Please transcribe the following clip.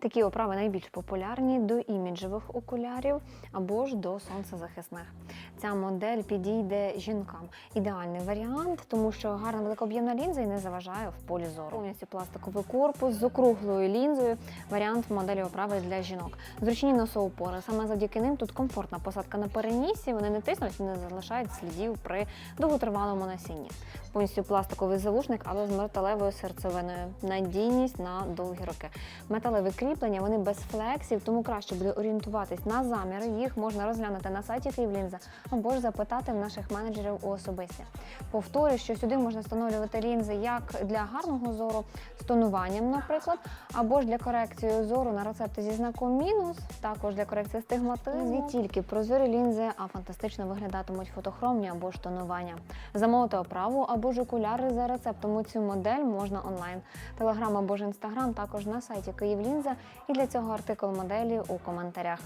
Такі оправи найбільш популярні до іміджевих окулярів або ж до сонцезахисних. Ця модель підійде жінкам. Ідеальний варіант, тому що гарна великооб'ємна лінза і не заважає в полі зору. Повністю пластиковий корпус з округлою лінзою. Варіант моделі оправи для жінок. Зручні носоупори. Саме завдяки ним тут комфортна посадка на перенісі. Вони не тиснуть і не залишають слідів при довготривалому носінні. Повністю пластиковий залушник, але з металевою серцевиною. Надійність на довгі роки. Металеві кріплення, вони без флексів, тому краще буде орієнтуватись на заміри. Їх можна розглянути на сайті Київлінза або ж запитати в наших менеджерів у особисті. Повторюю, що сюди можна встановлювати лінзи як для гарного зору з тонуванням, наприклад, або ж для корекції зору на рецепти зі знаком мінус, також для корекції стигматизму. Не тільки прозорі лінзи, а фантастично виглядатимуть фотохромні або ж тонування. Замовити оправу або ж окуляри за рецептом у цю модель можна онлайн. Телеграм або ж інстаграм також на сайті Київлінза і для цього артикул моделі у коментарях.